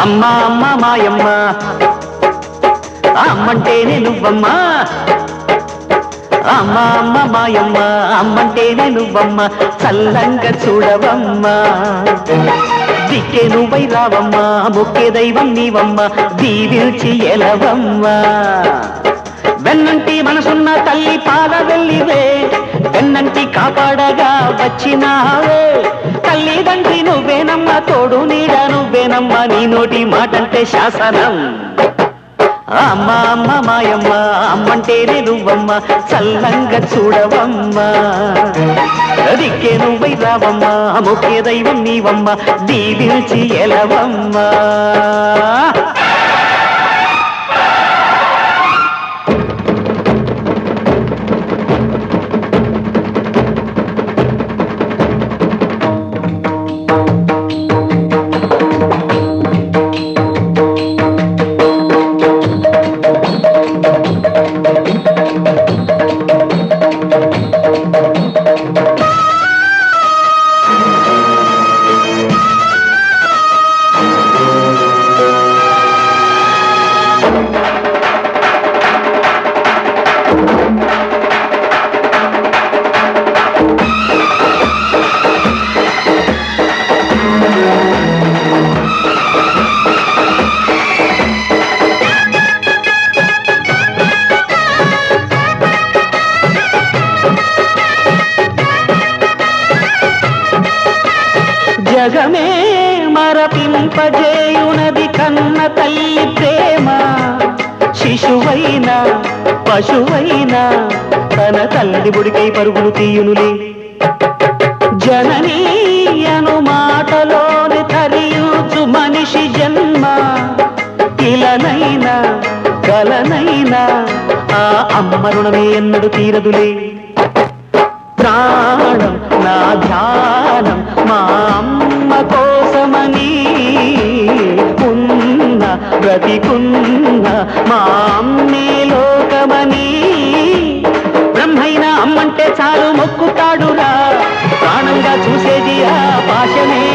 అమ్మ అమ్మ మాయమ్మ. అమ్మంటేనే నువ్వమ్మా అమ్మ అమ్మ మాయమ్మ. అమ్మంటేనే నువ్వమ్మ చల్లంగా చూడవమ్మా. దిక్కే నువ్వై రావమ్మా ముఖ్య దైవం నీవమ్మ. దీవిల్చి ఎలవమ్మా. వెన్నంటి మనసున్న తల్లి పాల వెళ్ళివే వెన్నంటి కాపాడగా వచ్చినావే. తల్లిదండ్రి నువ్వేనమ్మ తోడు నీడ నువ్వేనమ్మా నీ నోటి మాటంటే శాసనం. అమ్మ అమ్మ మాయమ్మ అమ్మంటేనే నువ్వమ్మ చల్లంగా చూడవమ్మా. దిక్కే నువ్వై రావమ్మా ముఖ్య దైవం నీవమ్మ దీవించి ఎలవమ్మా. జగమే మరపింపజేయునది కన్న తల్లి ప్రేమ. శిశువైనా పశువైనా తన తల్లి బుడికై పరుగులు తీయునులే. జననీ అను మాటలోని తరియుచు మనిషి జన్మ ఇలనైనా కలనైనా ఆ అమ్మ రుణమే ఎన్నడు తీరదులే. ప్రాణం నా ధ్యానం మా అమ్మ కోసమని బ్రతికున్న మా అమ్మే లోకమని. బ్రహ్మైనా అమ్మంటే చాలు మొక్కుతాడురా. ప్రాణంగా చూసేది ఆ పాశమే.